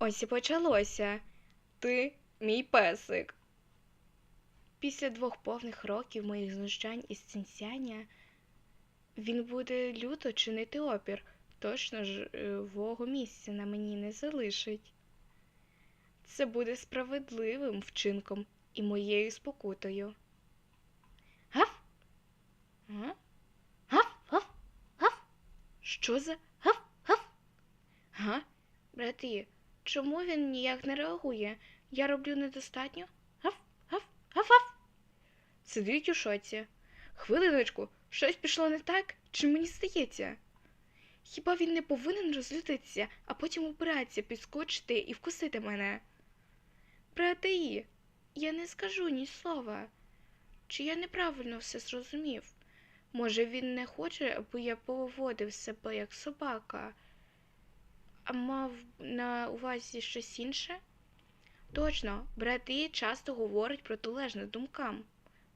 Ось і почалося. Ти мій песик. Після двох повних років моїх знущань і стінцяння він буде люто чинити опір, точно ж е, вого місця на мені не залишить. Це буде справедливим вчинком і моєю спокутою. Гав? Га? Гав, гав, гав. Що за гав, гав? Га? Брати, чому він ніяк не реагує? Я роблю недостатньо? Гав, гав, гав, гав. Сидить у шоці. Хвилиночку, щось пішло не так, чи мені здається? Хіба він не повинен розлютитися, а потім упиратися, підскочити і вкусити мене? Брати, я не скажу ні слова. Чи я неправильно все зрозумів? Може, він не хоче, аби я поводив себе як собака, мав на увазі щось інше? Точно, брати часто говорять протилежне думкам.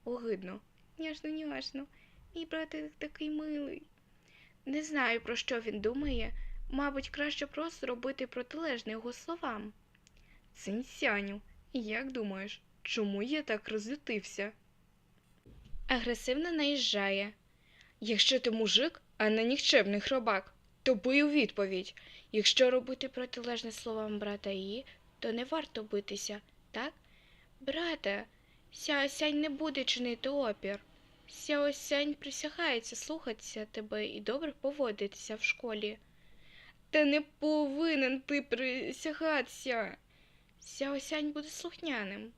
Огидно. Няшно, няшно. Мій братик такий милий. Не знаю, про що він думає. Мабуть, краще просто робити протилежне його словам. Цинсяню, як думаєш, чому я так розлютився? Агресивно наїжджає. Якщо ти мужик, а не нікчемний хробак, то бий у відповідь. Якщо робити протилежне словам брата її, то не варто битися, так? Брате, Сяосянь не буде чинити опір. Сяосянь присягається слухатися тебе і добре поводитися в школі. Та не повинен ти присягатися. Сяосянь буде слухняним.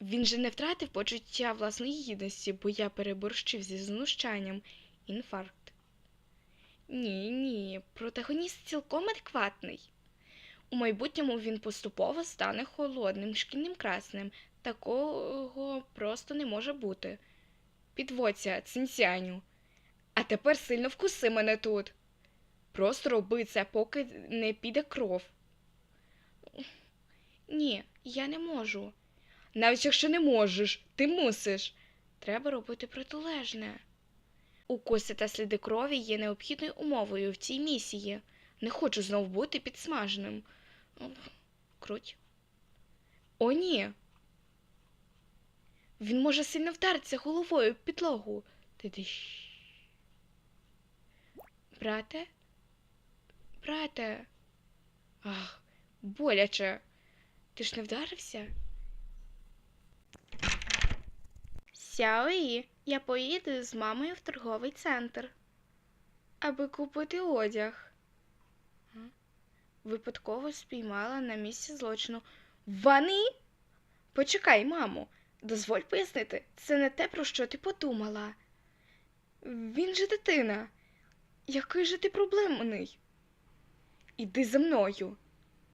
Він же не втратив почуття власної гідності, бо я переборщив зі знущанням. Інфаркт. Ні, ні, протагоніст цілком адекватний. У майбутньому він поступово стане холодним, шкільним красним. Такого просто не може бути. Підводься, цинцяню. А тепер сильно вкуси мене тут. Просто роби це, поки не піде кров. Ні, я не можу. Навіть якщо не можеш, ти мусиш. Треба робити протилежне. Укуси та сліди крові є необхідною умовою в цій місії. Не хочу знов бути підсмаженим. Круть. О, ні. Він може сильно вдаритися головою в підлогу. Брате? Брате. Ах, боляче. Ти ж не вдарився? Сяої, я поїду з мамою в торговий центр, аби купити одяг. Випадково спіймала на місці злочину. Вони? Почекай, мамо, дозволь пояснити, це не те, про що ти подумала. Він же дитина. Який же ти проблемний? Іди за мною.